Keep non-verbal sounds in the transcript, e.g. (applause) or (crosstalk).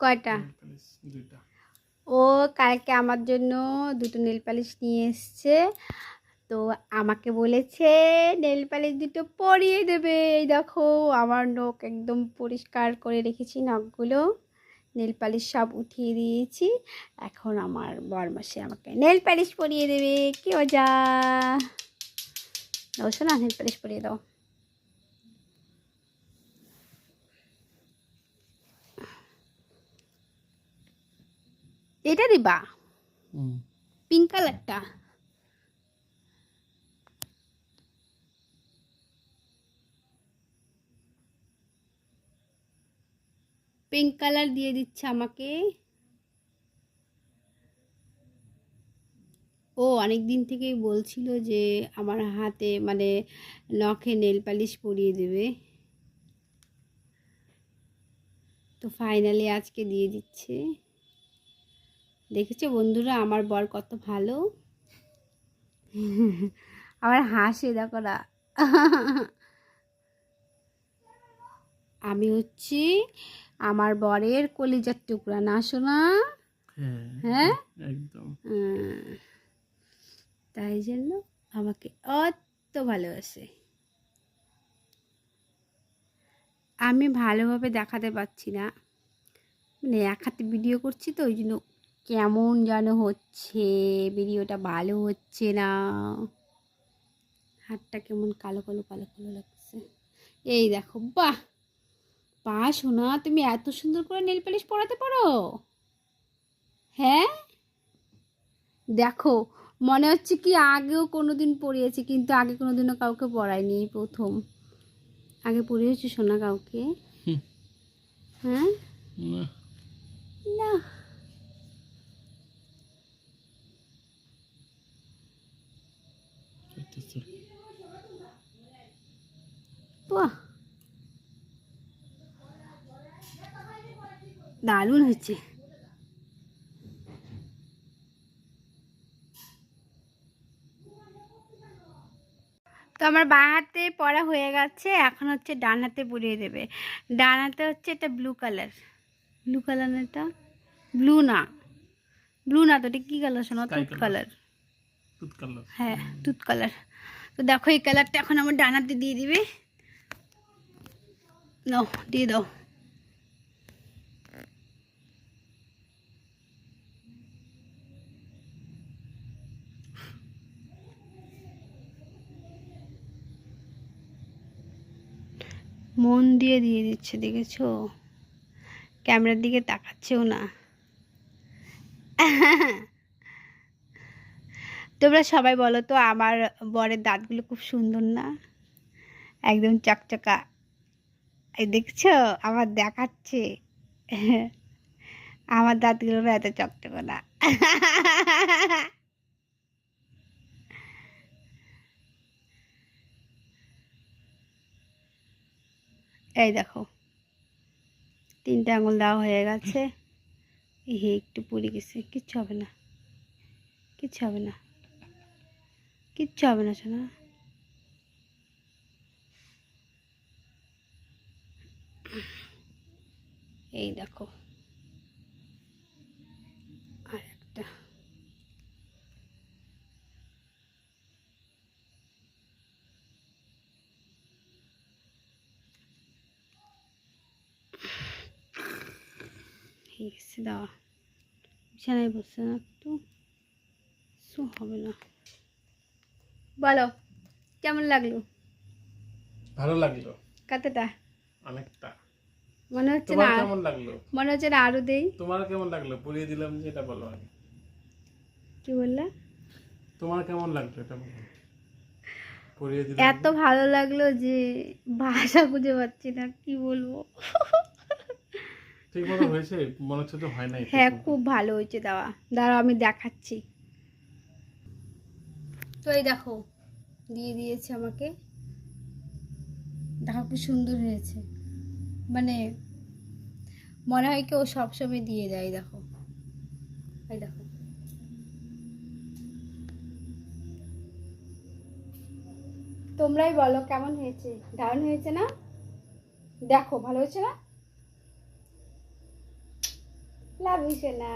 কয়টা? ও কালকে আমার জন্য দুটো নেল পালিশ নিয়ে এসছে। তো আমাকে বলেছে নেল পালিশ দুটো পরিয়ে দেবে। এই দেখো আমার নখ একদম পরিষ্কার করে রেখেছি নখগুলো। নেল পালিশ সব উঠিয়ে দিয়েছি। এখন আমার বরমাসে আমাকে নেল পালিশ পরিয়ে দেবে। কি মজা! দাও শোনা নেল পালিশ পরিয়ে দাও। এটা দিবা? পিঙ্ক কালারটা পিঙ্ক কালার দিয়ে দিচ্ছে আমাকে। ও অনেক দিন থেকেই বলছিল যে আমার হাতে মানে নখে নেল পালিশ পরিয়ে দেবে। তো ফাইনালি আজকে দিয়ে দিচ্ছে। দেখেছ বন্ধুরা? আমার বর কত ভালো। (laughs) আমার হাসে দেখো না। আমি হচ্ছি আমার বরের কলিজার টুকরা না শোনা হ্যাঁ হ্যাঁ? একদম। তাই জন্য আমাকে অত ভালোবাসে। আমি ভালোভাবে দেখাতে পারছি না। মানে এক হাতে ভিডিও করছি তো ওই জন্য কেমন যেন হচ্ছে ভিডিওটা ভালো হচ্ছে না। হাতটা কেমন কালো কালো কালো কালো লাগছে। এই দেখো বাহ! পা শোনা তুমি এত সুন্দর করে নেল পালিশ পরাতে পারো? হ্যাঁ? দেখো মনে হচ্ছে কি আগেও কোনো দিন পড়িয়েছি কিন্তু আগে কোনো দিনও কাউকে পড়ায়নি এই প্রথম। আগে পড়িয়েছি শোনা কাউকে। হ্যাঁ? না। বাহ। দারুণ হয়েছে। তো আমার বাঁ হাতে পরা হয়ে গেছে এখন হচ্ছে ডান হাতে পরিয়ে দেবে। ডান হাতে হচ্ছে এটা ব্লু কালার ব্লু কালার না এটা? ব্লু না। ব্লু না তো এটা কী কালার শোনো? তুত কালার হ্যাঁ তুত কালার তো দেখো এই কালারটা এখন আমার ডান হাতে দিয়ে দিবে। নাও দিয়ে মন দিয়ে দিয়ে দিচ্ছে, দেখেছ? ক্যামেরার দিকে তাকাচ্ছেও না। তোমরা সবাই বলো তো, আমার বরের দাঁতগুলো খুব সুন্দর না? একদম চকচকা। এই দেখছ? আমার দেখাচ্ছে। আমার দাঁতগুলো এত চকচকা না। এই দেখো। তিনটে আঙুল দেওয়া হয়ে গেছে। হে একটু পুড়ে গেছে। কিচ্ছু হবে না। কিচ্ছু হবে না। কিচ্ছু হবে না শোনা এই দেখো। আর একটা। ঠিক আছে দেওয়া বিছানায় বসছে না একটু হবে না। বলো কেমন লাগল? ভালো লাগল। কতটা অনেকটা। মনে হচ্ছে না কেমন লাগল? মনে হচ্ছে না আরও দেই। তোমার কেমন লাগল? পরিয়ে দিলাম যে এটা বলো আগে। কি বললা? তোমার কেমন লাগল এটা বলো? পরিয়ে দিলাম। এত ভালো লাগল যে ভাষা খুঁজে পাচ্ছি না কি বলব? ঠিক মতো হয়েছে? মনে হচ্ছে তো হয় নাই হ্যাঁ খুব ভালো হয়েছে দেওয়া। দাঁড়াও আমি দেখাচ্ছি। তো এই দেখো দিয়ে দিয়েছে আমাকে। দেখো খুব সুন্দর হয়েছে। মানে মনে হয় কেউ সবসময় দিয়ে দেয় দেখো। এই দেখো। তোমরাই বলো কেমন হয়েছে? দারুণ হয়েছে না? দেখো, ভালো হয়েছে না? লাভ হয়েছে সোনা